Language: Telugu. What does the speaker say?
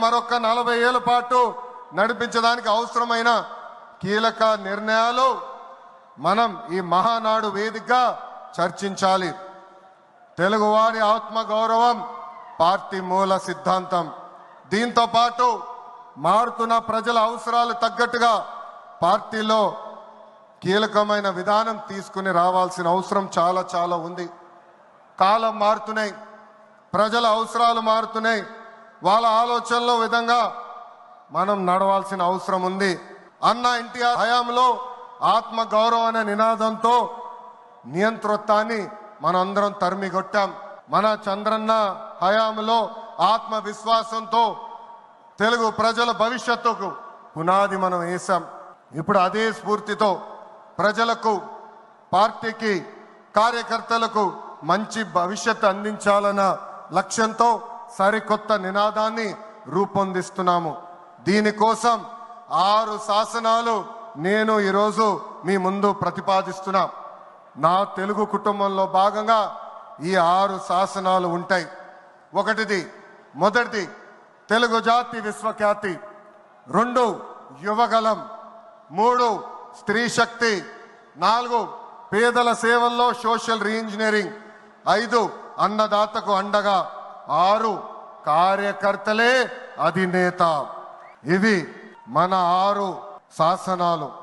మరొక నలభై ఏళ్ళ పాటు నడిపించడానికి అవసరమైన కీలక నిర్ణయాలు మనం ఈ మహానాడు వేదికగా చర్చించాలి. తెలుగువారి ఆత్మగౌరవం పార్టీ మూల సిద్ధాంతం. దీంతో పాటు మారుతున్న ప్రజల అవసరాలు తగ్గట్టుగా పార్టీలో కీలకమైన విధానం తీసుకుని రావాల్సిన అవసరం చాలా చాలా ఉంది. కాలం మారుతున్నాయి. ప్రజల అవసరాలు మారుతున్నాయి. వాళ్ళ ఆలోచనలో విధంగా మనం నడవాల్సిన అవసరం ఉంది. అన్న ఎన్టీఆర్ హయాంలో ఆత్మ గౌరవం అనే నినాదంతో నియంతృత్వాన్ని మనందరం తరిమిగొట్టాం. మన చంద్రన్న హయాంలో ఆత్మ విశ్వాసంతో తెలుగు ప్రజల భవిష్యత్తుకు పునాది మనం వేశాం. ఇప్పుడు అదే స్ఫూర్తితో ప్రజలకు పార్టీకి కార్యకర్తలకు మంచి భవిష్యత్తు అందించాలన్న లక్ష్యంతో సరికొత్త నినాదాన్ని రూపొందిస్తున్నాము. దీనికోసం ఆరు శాసనాలు నేను ఈరోజు మీ ముందు ప్రతిపాదిస్తున్నా. నా తెలుగు కుటుంబంలో భాగంగా ఈ ఆరు శాసనాలు ఉంటాయి. ఒకటిది మొదటిది తెలుగు జాతి విశ్వఖ్యాతి. రెండు యువగలం మూడు స్త్రీ శక్తి. నాలుగు పేదల సేవల్లో సోషల్ రీఇంజనీరింగ్. ఐదు అన్నదాతకు అండగా. ఆరు కార్యకర్తలే అధినేత. ఇవి మన ఆరు శాసనాలు.